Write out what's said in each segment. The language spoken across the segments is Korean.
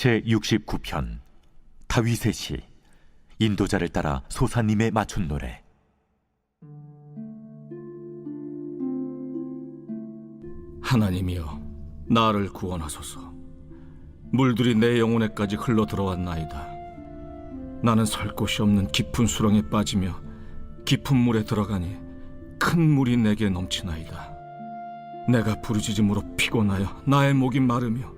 제 69편 다윗의 시 인도자를 따라 소사님의 맞춘 노래. 하나님이여 나를 구원하소서. 물들이 내 영혼에까지 흘러 들어왔나이다. 나는 살 곳이 없는 깊은 수렁에 빠지며 깊은 물에 들어가니 큰 물이 내게 넘치나이다. 내가 부르짖음으로 피곤하여 나의 목이 마르며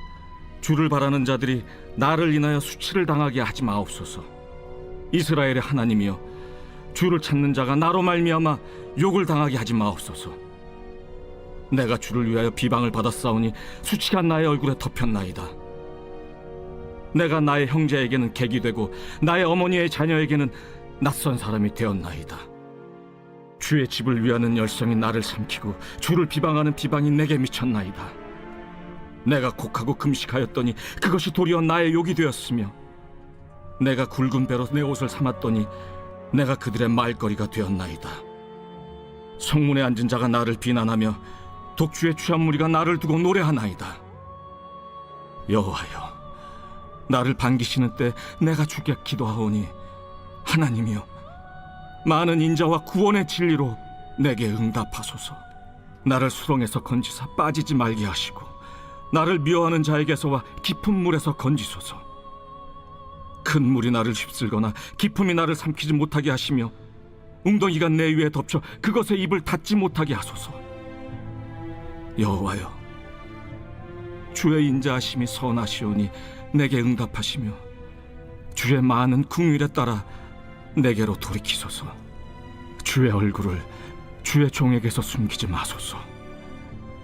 주를 바라는 자들이 나를 인하여 수치를 당하게 하지 마옵소서. 이스라엘의 하나님이여, 주를 찾는 자가 나로 말미암아 욕을 당하게 하지 마옵소서. 내가 주를 위하여 비방을 받았사오니 수치가 나의 얼굴에 덮였나이다. 내가 나의 형제에게는 객이 되고 나의 어머니의 자녀에게는 낯선 사람이 되었나이다. 주의 집을 위하는 열성이 나를 삼키고 주를 비방하는 비방이 내게 미쳤나이다. 내가 곡하고 금식하였더니 그것이 도리어 나의 욕이 되었으며 내가 굵은 배로 내 옷을 삼았더니 내가 그들의 말거리가 되었나이다. 성문에 앉은 자가 나를 비난하며 독주의 취한 무리가 나를 두고 노래하나이다. 여호와여, 나를 반기시는 때 내가 주께 기도하오니 하나님이여, 많은 인자와 구원의 진리로 내게 응답하소서. 나를 수렁에서 건지사 빠지지 말게 하시고 나를 미워하는 자에게서와 깊은 물에서 건지소서. 큰 물이 나를 휩쓸거나 깊음이 나를 삼키지 못하게 하시며 웅덩이가 내 위에 덮쳐 그것에 입을 닫지 못하게 하소서. 여호와여 주의 인자하심이 선하시오니 내게 응답하시며 주의 많은 궁율에 따라 내게로 돌이키소서 주의 얼굴을 주의 종에게서 숨기지 마소서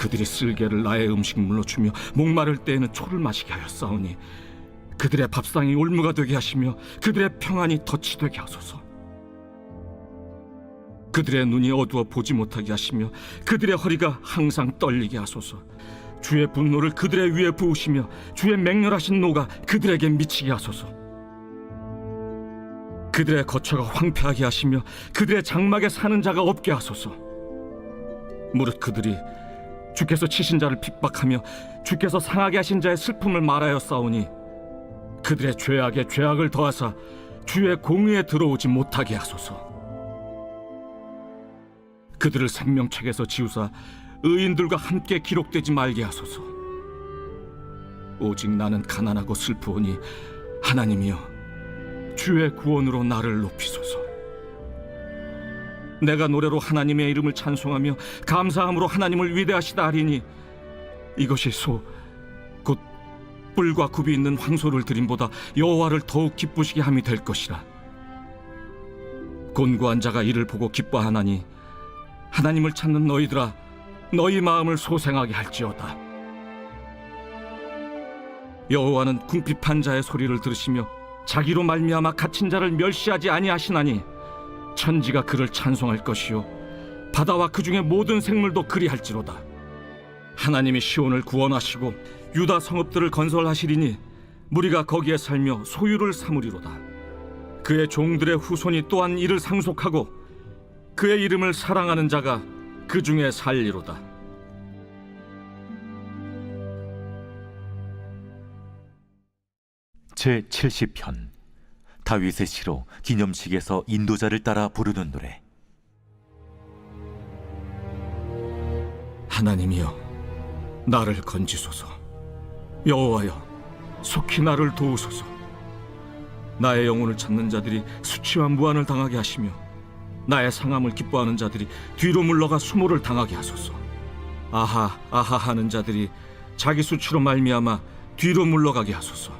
그들이 쓸개를 나의 음식물로 주며 목마를 때에는 초를 마시게 하였사오니 그들의 밥상이 올무가 되게 하시며 그들의 평안이 덫이 되게 하소서. 그들의 눈이 어두워 보지 못하게 하시며 그들의 허리가 항상 떨리게 하소서. 주의 분노를 그들의 위에 부으시며 주의 맹렬하신 노가 그들에게 미치게 하소서. 그들의 거처가 황폐하게 하시며 그들의 장막에 사는 자가 없게 하소서. 무릇 그들이 주께서 치신 자를 핍박하며 주께서 상하게 하신 자의 슬픔을 말하여 싸우니 그들의 죄악에 죄악을 더하사 주의 공의에 들어오지 못하게 하소서. 그들을 생명책에서 지우사 의인들과 함께 기록되지 말게 하소서. 오직 나는 가난하고 슬프오니 하나님이여 주의 구원으로 나를 높이소서. 내가 노래로 하나님의 이름을 찬송하며 감사함으로 하나님을 위대하시다 하리니 이것이 소 곧 뿔과 굽이 있는 황소를 드림보다 여호와를 더욱 기쁘시게 함이 될 것이라. 곤고한 자가 이를 보고 기뻐하나니 하나님을 찾는 너희들아 너희 마음을 소생하게 할지어다 여호와는 궁핍한 자의 소리를 들으시며 자기로 말미암아 갇힌 자를 멸시하지 아니하시나니 천지가 그를 찬송할 것이요. 바다와 그 중에 모든 생물도 그리할지로다. 하나님이 시온을 구원하시고 유다 성읍들을 건설하시리니 무리가 거기에 살며 소유를 삼으리로다. 그의 종들의 후손이 또한 이를 상속하고 그의 이름을 사랑하는 자가 그 중에 살리로다. 제 70편 다윗의 시로 기념식에서 인도자를 따라 부르는 노래 하나님이여, 나를 건지소서. 여호와여, 속히 나를 도우소서. 나의 영혼을 찾는 자들이 수치와 무한을 당하게 하시며 나의 상함을 기뻐하는 자들이 뒤로 물러가 수모를 당하게 하소서. 아하 아하 하는 자들이 자기 수치로 말미암아 뒤로 물러가게 하소서.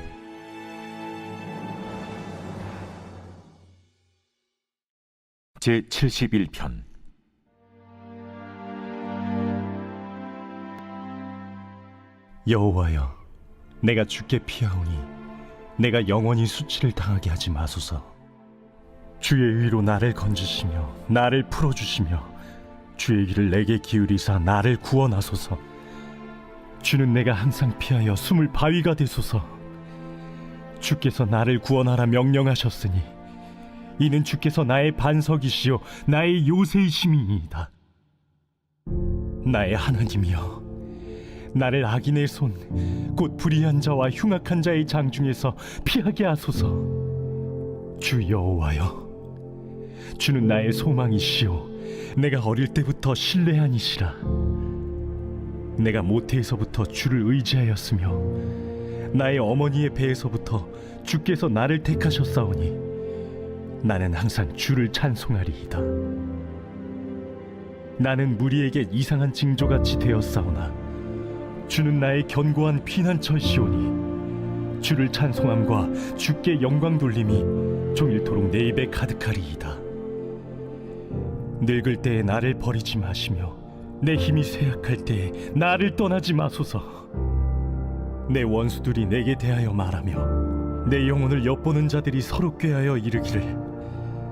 제 71편 여호와여, 내가 주께 피하오니 내가 영원히 수치를 당하게 하지 마소서. 주의 의로 나를 건지시며 나를 풀어주시며 주의 길을 내게 기울이사 나를 구원하소서. 주는 내가 항상 피하여 숨을 바위가 되소서. 주께서 나를 구원하라 명령하셨으니 이는 주께서 나의 반석이시요 나의 요새이심이니이다. 나의 하나님이여 나를 악인의 손 곧 불의한 자와 흉악한 자의 장 중에서 피하게 하소서 주 여호와여 주는 나의 소망이시요 내가 어릴 때부터 신뢰하니시라 내가 모태에서부터 주를 의지하였으며 나의 어머니의 배에서부터 주께서 나를 택하셨사오니 나는 항상 주를 찬송하리이다. 나는 무리에게 이상한 징조같이 되었사오나 주는 나의 견고한 피난처시오니 주를 찬송함과 주께 영광 돌림이 종일토록 내 입에 가득하리이다. 늙을 때에 나를 버리지 마시며 내 힘이 쇠약할 때에 나를 떠나지 마소서. 내 원수들이 내게 대하여 말하며 내 영혼을 엿보는 자들이 서로 꾀하여 이르기를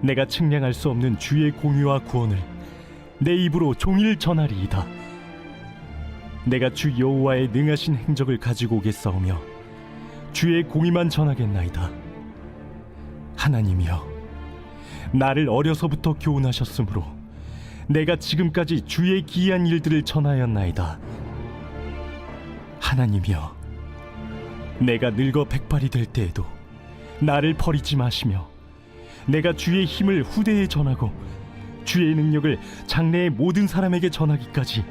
내가 측량할 수 없는 주의 공유와 구원을 내 입으로 종일 전하리이다. 내가 주 여호와의 능하신 행적을 가지고 오겠사오며 주의 공의만 전하겠나이다. 하나님이여, 나를 어려서부터 교훈하셨으므로 내가 지금까지 주의 기이한 일들을 전하였나이다. 하나님이여, 내가 늙어 백발이 될 때에도 나를 버리지 마시며 내가 주의 힘을 후대에 전하고 주의 능력을 장래의 모든 사람에게 전하기까지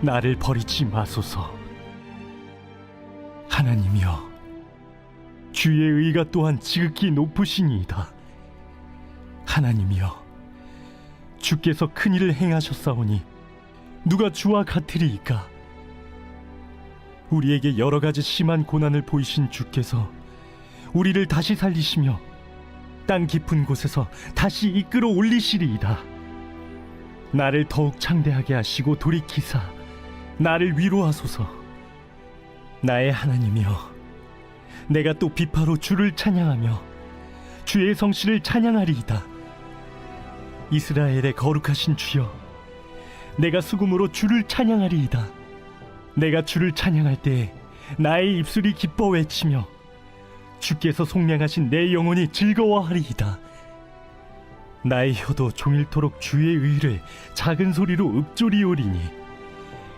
나를 버리지 마소서. 하나님이여, 주의 의가 또한 지극히 높으시니이다. 하나님이여, 주께서 큰 일을 행하셨사오니 누가 주와 같으리이까? 우리에게 여러 가지 심한 고난을 보이신 주께서 우리를 다시 살리시며 땅 깊은 곳에서 다시 이끌어 올리시리이다. 나를 더욱 창대하게 하시고 돌이키사 나를 위로하소서. 나의 하나님이여, 내가 또 비파로 주를 찬양하며 주의 성씨를 찬양하리이다. 이스라엘의 거룩하신 주여, 내가 수금으로 주를 찬양하리이다. 내가 주를 찬양할 때 나의 입술이 기뻐 외치며 주께서 속량하신 내 영혼이 즐거워하리이다. 나의 혀도 종일토록 주의 의를 작은 소리로 읊조리오리니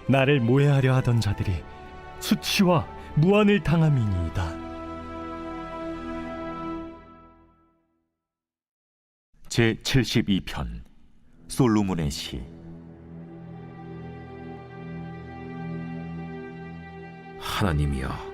나를 모해하려 하던 자들이 수치와 무한을 당함이니이다. 제 72편 솔로몬의 시 하나님이여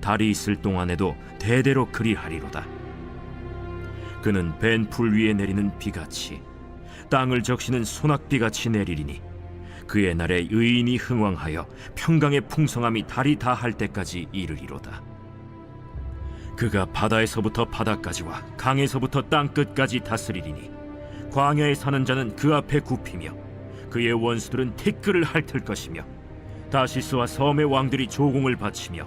달이 있을 동안에도 대대로 그리하리로다. 그는 벤 풀 위에 내리는 비같이 땅을 적시는 소낙비같이 내리리니 그의 날에 의인이 흥왕하여 평강의 풍성함이 달이 다할 때까지 이르리로다. 그가 바다에서부터 바다까지와 강에서부터 땅 끝까지 다스리리니 광야에 사는 자는 그 앞에 굽히며 그의 원수들은 티끌을 핥을 것이며 다시스와 섬의 왕들이 조공을 바치며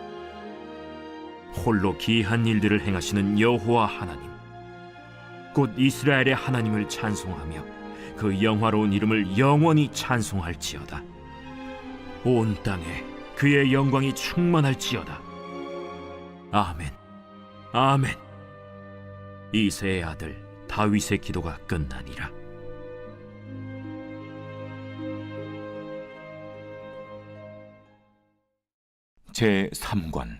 홀로 기이한 일들을 행하시는 여호와 하나님. 곧 이스라엘의 하나님을 찬송하며 그 영화로운 이름을 영원히 찬송할지어다. 온 땅에 그의 영광이 충만할지어다. 아멘. 아멘. 이세의 아들 다윗의 기도가 끝나니라. 제 3권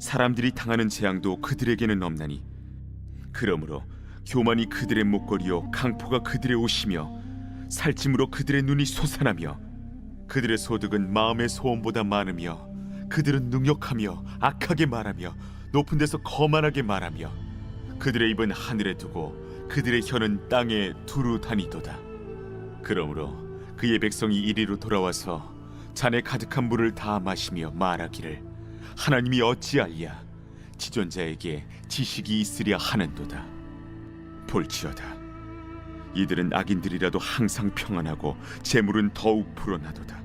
사람들이 당하는 재앙도 그들에게는 없나니. 그러므로 교만이 그들의 목걸이요 강포가 그들의 옷이며 살찜으로 그들의 눈이 솟아나며 그들의 소득은 마음의 소원보다 많으며 그들은 능욕하며 악하게 말하며 높은 데서 거만하게 말하며 그들의 입은 하늘에 두고 그들의 혀는 땅에 두루 다니도다. 그러므로 그의 백성이 이리로 돌아와서 잔에 가득한 물을 다 마시며 말하기를 하나님이 어찌하리야 지존자에게 지식이 있으랴 하는도다 볼지어다 이들은 악인들이라도 항상 평안하고 재물은 더욱 불어나도다.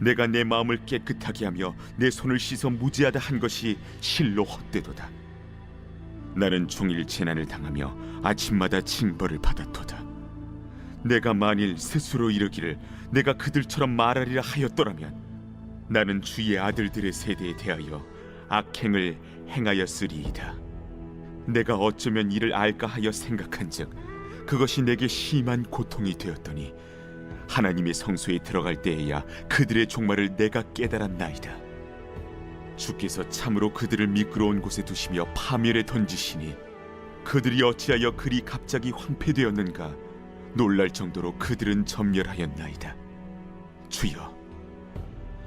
내가 내 마음을 깨끗하게 하며 내 손을 씻어 무지하다 한 것이 실로 헛되도다. 나는 종일 재난을 당하며 아침마다 징벌을 받았도다. 내가 만일 스스로 이르기를 내가 그들처럼 말하리라 하였더라면 나는 주의 아들들의 세대에 대하여 악행을 행하였으리이다. 내가 어쩌면 이를 알까 하여 생각한즉 그것이 내게 심한 고통이 되었더니 하나님의 성소에 들어갈 때에야 그들의 종말을 내가 깨달았나이다. 주께서 참으로 그들을 미끄러운 곳에 두시며 파멸에 던지시니 그들이 어찌하여 그리 갑자기 황폐되었는가 놀랄 정도로 그들은 전멸하였나이다. 주여,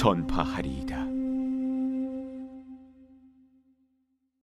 전파하리이다.